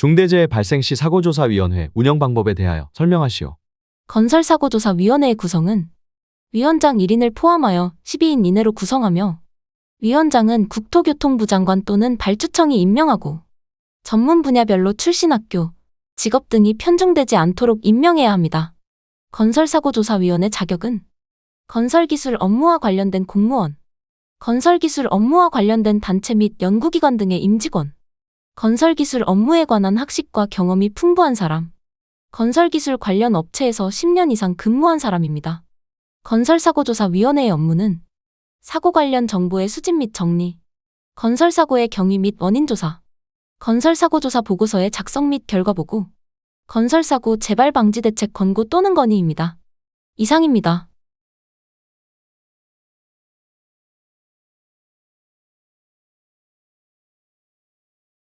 중대재해 발생 시 사고조사위원회 운영 방법에 대하여 설명하시오. 건설사고조사위원회의 구성은 위원장 1인을 포함하여 12인 이내로 구성하며 위원장은 국토교통부 장관 또는 발주청이 임명하고 전문 분야별로 출신 학교, 직업 등이 편중되지 않도록 임명해야 합니다. 건설사고조사위원회 자격은 건설기술 업무와 관련된 공무원, 건설기술 업무와 관련된 단체 및 연구기관 등의 임직원, 건설기술 업무에 관한 학식과 경험이 풍부한 사람, 건설기술 관련 업체에서 10년 이상 근무한 사람입니다. 건설사고조사위원회의 업무는 사고 관련 정보의 수집 및 정리, 건설사고의 경위 및 원인 조사, 건설사고조사 보고서의 작성 및 결과 보고, 건설사고 재발 방지 대책 권고 또는 건의입니다. 이상입니다.